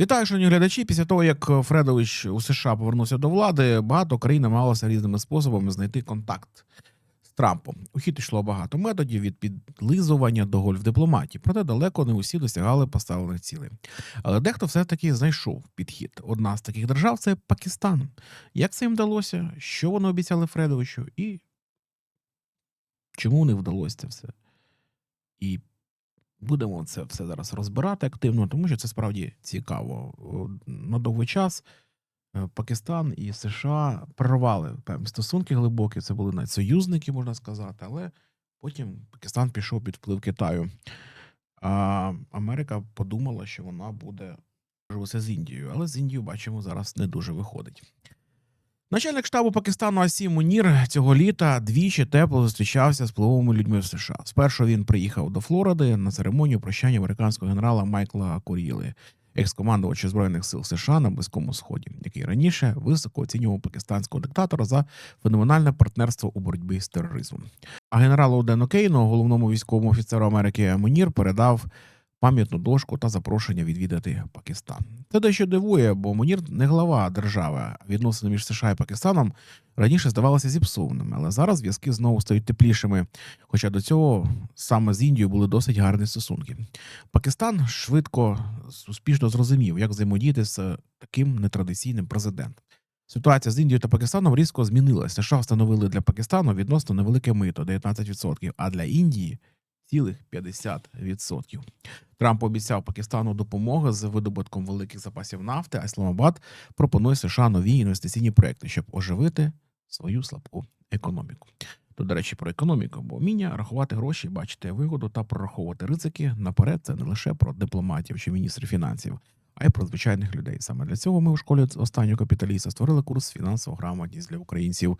Вітаю, шановні глядачі. Після того, як Фредович у США повернувся до влади, багато країн намагалося різними способами знайти контакт з Трампом. У хід йшло багато методів від підлизування до гольф-дипломатії, проте далеко не усі досягали поставлених цілей. Але дехто все-таки знайшов підхід. Одна з таких держав це Пакистан. Як це їм вдалося? Що вони обіцяли Фредовичу? І чому не вдалося це все? І Будемо це все зараз розбирати активно, тому що це справді цікаво. На довгий час е, Пакистан і США прорвали стосунки глибокі. Це були навіть союзники, можна сказати, але потім Пакистан пішов під вплив Китаю. А Америка подумала, що вона буде з Індією, але з Індією бачимо зараз не дуже виходить. Начальник штабу Пакистану Асім Мунір цього літа двічі тепло зустрічався з впливовими людьми в США. Спершу він приїхав до Флориди на церемонію прощання американського генерала Майкла Куріли, екс-командувача збройних сил США на Близькому Сході, який раніше високо оцінював пакистанського диктатора за феноменальне партнерство у боротьбі з тероризмом. А генералу Дену Кейну, головному військовому офіцеру Америки, Мунір передав пам'ятну дошку та запрошення відвідати Пакистан. Це дещо дивує, бо Мунір не глава держави. Відносини між США і Пакистаном раніше здавалися зіпсованими, але зараз зв'язки знову стають теплішими. Хоча до цього саме з Індією були досить гарні стосунки. Пакистан швидко успішно зрозумів, як взаємодіяти з таким нетрадиційним президентом. Ситуація з Індією та Пакистаном різко змінилася. США встановили для Пакистану відносно невелике мито 19%, а для Індії цілих 50%. Трамп обіцяв Пакистану допомогу з видобутком великих запасів нафти, а Ісламабад пропонує США нові інвестиційні проекти, щоб оживити свою слабку економіку. То, до речі, про економіку, бо вміння рахувати гроші, бачити вигоду та прораховувати ризики наперед це не лише про дипломатів чи міністрів фінансів, а й про звичайних людей. Саме для цього ми у школі останнього капіталіста створили курс фінансова грамотність для українців.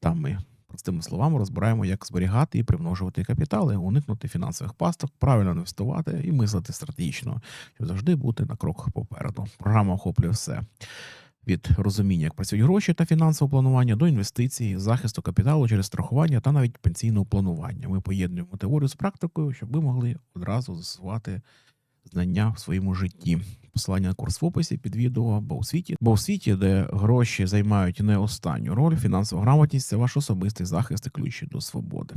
Там ми простими словами розбираємо, як зберігати і примножувати капітали, уникнути фінансових пасток, правильно інвестувати і мислити стратегічно, щоб завжди бути на крок попереду. Програма охоплює все. Від розуміння, як працюють гроші та фінансового планування до інвестицій, захисту капіталу через страхування та навіть пенсійного планування. Ми поєднуємо теорію з практикою, щоб ви могли одразу застосувати знання в своєму житті. Посилання на курс в описі під відео, бо у світі, бо у світі, де гроші займають не останню роль, фінансова грамотність це ваш особистий захист і ключі до свободи.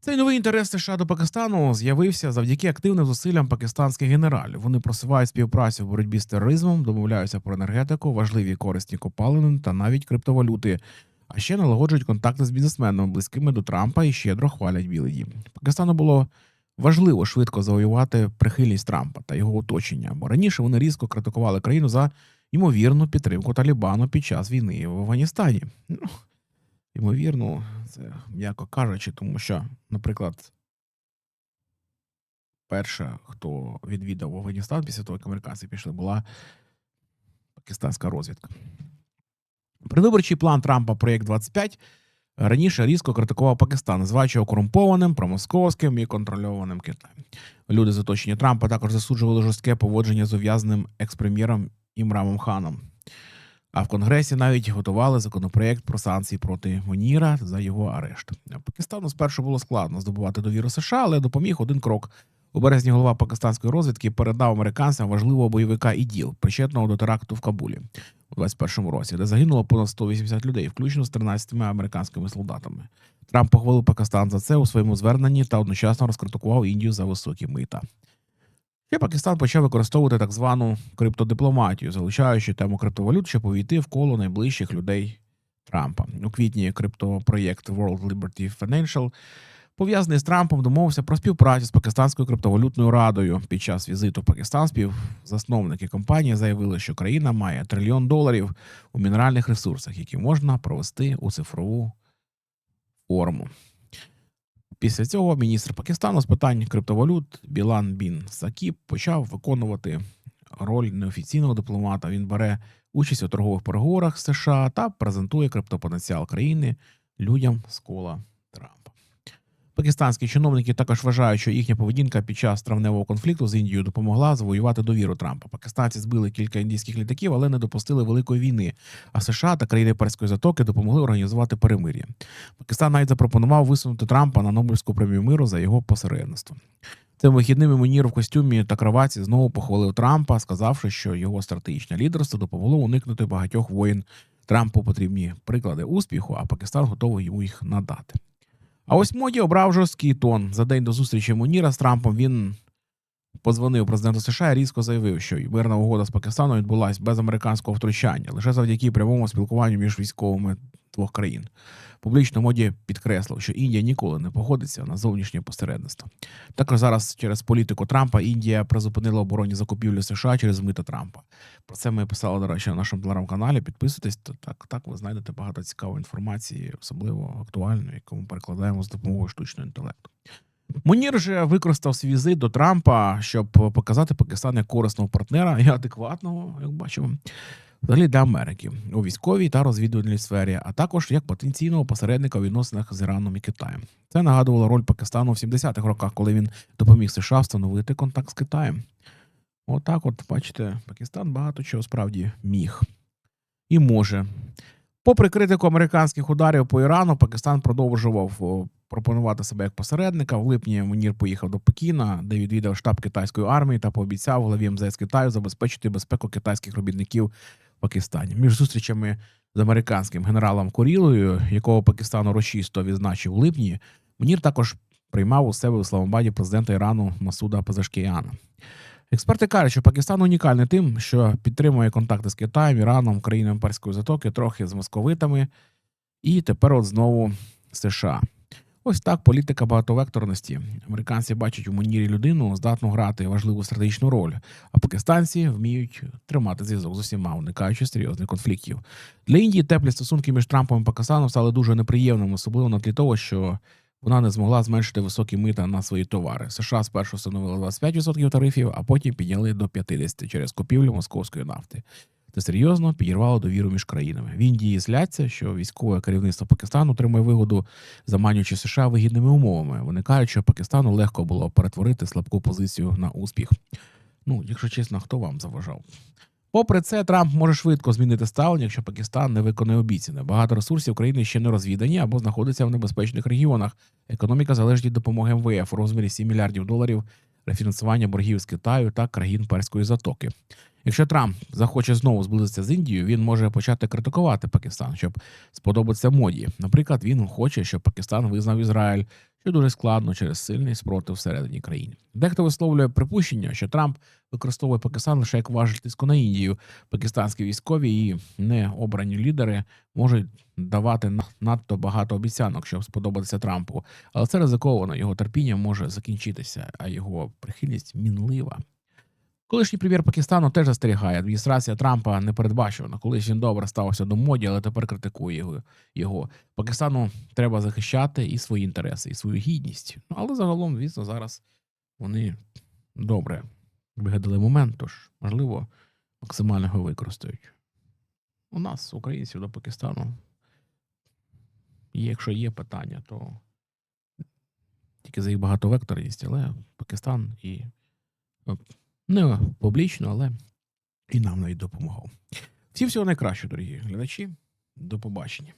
Цей новий інтерес США до Пакистану з'явився завдяки активним зусиллям пакистанських генералів. Вони просувають співпрацю в боротьбі з тероризмом, домовляються про енергетику, важливі корисні копалини та навіть криптовалюти. А ще налагоджують контакти з бізнесменами, близькими до Трампа і щедро хвалять Білий Дім. Пакистану було важливо швидко завоювати прихильність Трампа та його оточення, бо раніше вони різко критикували країну за ймовірну підтримку Талібану під час війни в Афганістані. Ну, ймовірно, це м'яко кажучи, тому що, наприклад, перша, хто відвідав Афганістан після того, як американці пішли, була пакистанська розвідка. Предвиборчий план Трампа проєкт 25 раніше різко критикував Пакистан, називаючи його корумпованим, промосковським і контрольованим Китаєм. Люди з оточення Трампа також засуджували жорстке поводження з ув'язненим експрем'єром Імрамом Ханом. А в Конгресі навіть готували законопроєкт про санкції проти Моніра за його арешт. Пакистану спершу було складно здобувати довіру США, але допоміг один крок. У березні голова пакистанської розвідки передав американцям важливого бойовика іділ, причетного до теракту в Кабулі у 21-му році, де загинуло понад 180 людей, включно з 13 американськими солдатами. Трамп похвалив Пакистан за це у своєму зверненні та одночасно розкритикував Індію за високі мита. Ще Пакистан почав використовувати так звану криптодипломатію, залучаючи тему криптовалют, щоб увійти в коло найближчих людей Трампа. У квітні криптопроєкт World Liberty Financial пов'язаний з Трампом домовився про співпрацю з пакистанською криптовалютною радою. Під час візиту в Пакистан співзасновники компанії заявили, що країна має трильйон доларів у мінеральних ресурсах, які можна провести у цифрову форму. Після цього міністр Пакистану з питань криптовалют Білан Бін Сакіп почав виконувати роль неофіційного дипломата. Він бере участь у торгових переговорах з США та презентує криптопотенціал країни людям з кола Трампа. Пакистанські чиновники також вважають, що їхня поведінка під час травневого конфлікту з Індією допомогла завоювати довіру Трампа. Пакистанці збили кілька індійських літаків, але не допустили великої війни. А США та країни Перської затоки допомогли організувати перемир'я. Пакистан навіть запропонував висунути Трампа на Нобелівську премію миру за його посередництво. Цим вихідними Мунір в костюмі та кроваті знову похвалив Трампа, сказавши, що його стратегічне лідерство допомогло уникнути багатьох воєн. Трампу потрібні приклади успіху, а Пакистан готовий йому їх надати. А ось Моді обрав жорсткий тон. За день до зустрічі Муніра з Трампом він подзвонив президенту США і різко заявив, що мирна угода з Пакистаном відбулася без американського втручання, лише завдяки прямому спілкуванню між військовими двох країн. Публічно моді підкреслив, що Індія ніколи не погодиться на зовнішнє посередництво. Також зараз через політику Трампа Індія призупинила оборонні закупівлі США через мита Трампа. Про це ми писали, до речі, на нашому телеграм-каналі. Підписуйтесь, то так, так ви знайдете багато цікавої інформації, особливо актуальної, яку ми перекладаємо з допомогою штучного інтелекту. Мунір же використав свій візит до Трампа, щоб показати Пакистан як корисного партнера і адекватного, як бачимо, взагалі для Америки у військовій та розвідувальній сфері, а також як потенційного посередника у відносинах з Іраном і Китаєм. Це нагадувало роль Пакистану в 70-х роках, коли він допоміг США встановити контакт з Китаєм. Отак, от, бачите, Пакистан багато чого справді міг і може. Попри критику американських ударів по Ірану, Пакистан продовжував пропонувати себе як посередника. В липні Мунір поїхав до Пекіна, де відвідав штаб китайської армії та пообіцяв главі МЗС Китаю забезпечити безпеку китайських робітників в Пакистані. Між зустрічами з американським генералом Корілою, якого Пакистан урочисто відзначив у липні, Мунір також приймав у себе у Ісламабаді президента Ірану Масуда Пазашкіяна. Експерти кажуть, що Пакистан унікальний тим, що підтримує контакти з Китаєм, Іраном, країнами Перської затоки, трохи з московитами, і тепер от знову США. Ось так політика багатовекторності. Американці бачать у манірі людину, здатну грати важливу стратегічну роль, а пакистанці вміють тримати зв'язок з усіма, уникаючи серйозних конфліктів. Для Індії теплі стосунки між Трампом і Пакистаном стали дуже неприємними, особливо на тлі того, що вона не змогла зменшити високі мита на свої товари. США спершу встановили 25% тарифів, а потім підняли до 50% через купівлю московської нафти. Це серйозно підірвало довіру між країнами. В Індії зляться, що військове керівництво Пакистану отримує вигоду, заманюючи США вигідними умовами. Вони кажуть, що Пакистану легко було перетворити слабку позицію на успіх. Ну, якщо чесно, хто вам заважав? Попри це, Трамп може швидко змінити ставлення, якщо Пакистан не виконує обіцяне. Багато ресурсів країни ще не розвідані або знаходяться в небезпечних регіонах. Економіка залежить від допомоги МВФ у розмірі 7 мільярдів доларів рефінансування боргів з Китаю та країн Перської затоки. Якщо Трамп захоче знову зблизитися з Індією, він може почати критикувати Пакистан, щоб сподобатися моді. Наприклад, він хоче, щоб Пакистан визнав Ізраїль, що дуже складно через сильний спротив всередині країни. Дехто висловлює припущення, що Трамп використовує Пакистан лише як важіль тиску на Індію. Пакистанські військові і необрані лідери можуть давати надто багато обіцянок, щоб сподобатися Трампу. Але це ризиковано. Його терпіння може закінчитися, а його прихильність мінлива. Колишній прем'єр Пакистану теж застерігає. Адміністрація Трампа не передбачувана. Колись він добре ставився до моді, але тепер критикує його. Пакистану треба захищати і свої інтереси, і свою гідність. Ну, але загалом, звісно, зараз вони добре вигадали момент, тож, можливо, максимально його використають. У нас, українців до Пакистану, якщо є питання, то тільки за їх багатовекторність, але Пакистан і е, не публічно, але і нам навіть допомагав. Всім всього найкращого, дорогі глядачі. До побачення.